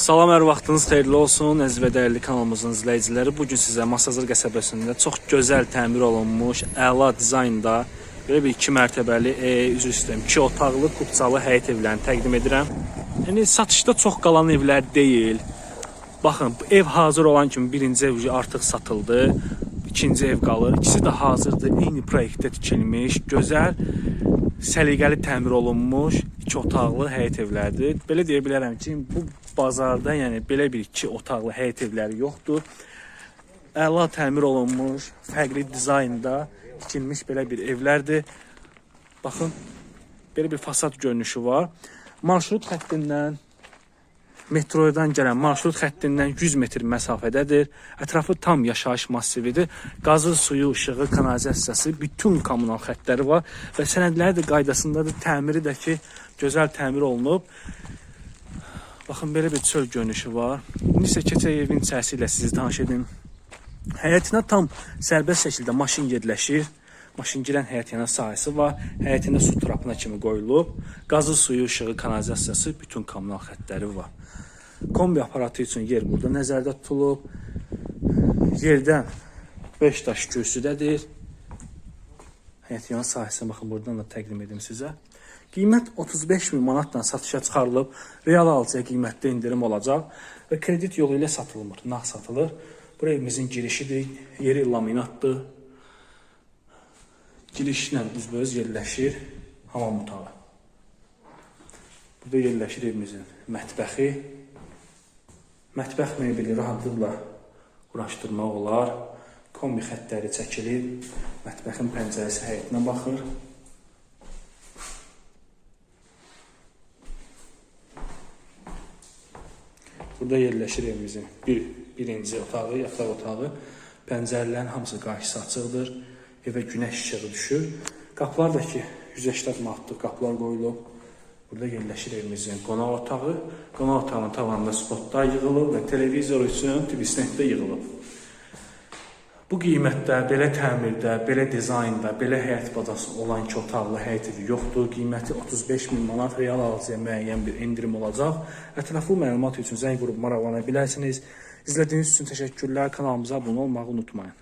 Salam, hər vaxtınız xeyirli olsun. Əziz və dəyərli kanalımızın izləyiciləri, bu gün sizə Masazır qəsəbəsində çox gözəl təmir olunmuş, əla dizaynda belə bir 2 mərtəbəli, e, üzr istəyirəm, 2 otaqlı, kubçalı həyət evlərini təqdim edirəm. Yəni satışda çox qalan evlər deyil. Baxın, ev hazır olan kimi birinci ev artıq satıldı. İkinci ev qalır. İkisi də hazırdır. Eyni proyektdə tikilmiş, gözəl, səliqəli təmir olunmuş iki otaqlı həyət evlərdir. Belə deyə bilərəm ki, bu bazarda, yəni belə bir iki otaqlı həyət evləri yoxdur. Əla təmir olunmuş, fərqli dizaynda tikilmiş belə bir evlərdir. Baxın, belə bir fasad görünüşü var. Marşrut xəttindən metrodan gələn marşrut xəttindən 100 metr məsafədədir. Ətrafı tam yaşayış massividir. Qazı, suyu, işığı, kanalizasiyası, bütün kommunal xəttləri var və sənədləri də qaydasındadır. Təmiri də ki, gözəl təmir olunub. Baxın belə bir çöl görünüşü var. İndi isə keçək evin içərisi ilə sizi tanış edim. Həyətinə tam sərbəst şəkildə maşın yerləşir. Maşın girən həyət yana sahəsi var. Həyətində su trapına kimi qoyulub. Qazı, suyu, işığı, kanalizasiyası, bütün kommunal xəttləri var. Kombi aparatı üçün yer burada nəzərdə tutulub. Yerdən 5 daş kürsüdədir. Həyət yana sahəsinə baxın buradan da təqdim edim sizə. Qiymət 35 min manatla satışa çıxarılıb. Real alıcıya qiymətdə indirim olacaq və kredit yolu ilə satılmır, nağd satılır. Bura evimizin girişidir, yeri laminatdır. Girişlə üzbəüz yerləşir hamam otağı. Burada yerləşir evimizin mətbəxi. Mətbəx mebeli rahatlıqla quraşdırmaq olar. Kombi xəttləri çəkilir. Mətbəxin pəncərəsi həyətinə baxır. Burada yerləşir evimizin bir, birinci otağı, yataq otağı. Pəncərələrin hamısı qarşısı açıqdır. Evə günəş işığı düşür. Qapılar da ki 180 manatlıq qapılar qoyulub. Burada yerləşir evimizin qonaq otağı. Qonaq otağının tavanında spotlar yığılıb və televizor üçün tibisnetdə yığılıb. Bu qiymətdə, belə təmirdə, belə dizaynda, belə həyət bacası olan iki otaqlı həyət evi yoxdur. Qiyməti 35 min manat real alıcıya müəyyən bir endirim olacaq. Ətraflı məlumat üçün zəng vurub maraqlana bilərsiniz. İzlədiyiniz üçün təşəkkürlər. Kanalımıza abunə olmağı unutmayın.